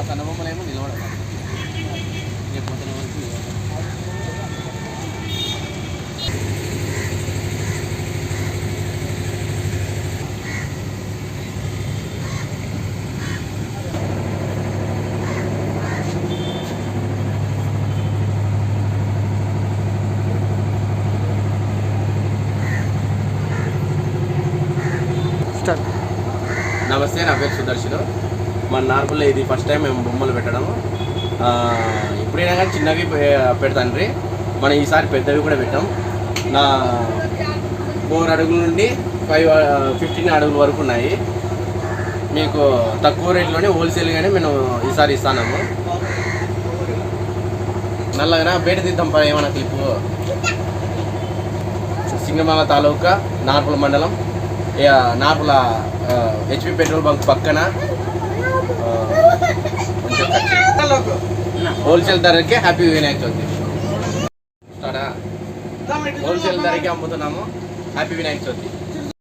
కన్నబొమ్మలు ఏమో నిలబడదు పొద్దున వరకు నిలబడదు. నమస్తే నా పేరు సుదర్శన్. మన నార్మల్లో ఇది ఫస్ట్ టైం మేము బొమ్మలు పెట్టడం. ఇప్పుడైనా ఎప్పుడైనా కానీ చిన్నవి పె- పెడతాండ్రి మనం ఈసారి పెద్దవి కూడా పెట్టాం. నా ఫోర్ అడుగుల నుండి ఫైవ్ ఫిఫ్టీన్ అడుగుల వరకు ఉన్నాయి. మీకు తక్కువ రేట్లోనే హోల్సేల్గానే మేము ఈసారి ఇస్తాము నల్లగా బయట తీద్దాం పని ఏమన్నా క్లిప్పు సింగమాల తాలూకా నార్పుల మండలం. నార్పుల హెచ్పి పెట్రోల్ బంక్ పక్కన. హోల్సేల్ ధరకే హ్యాపీ వినాయక చవితి స్టార్టా? హోల్సేల్ ధరకే అమ్ముతున్నాము హ్యాపీ వినాయక చవితి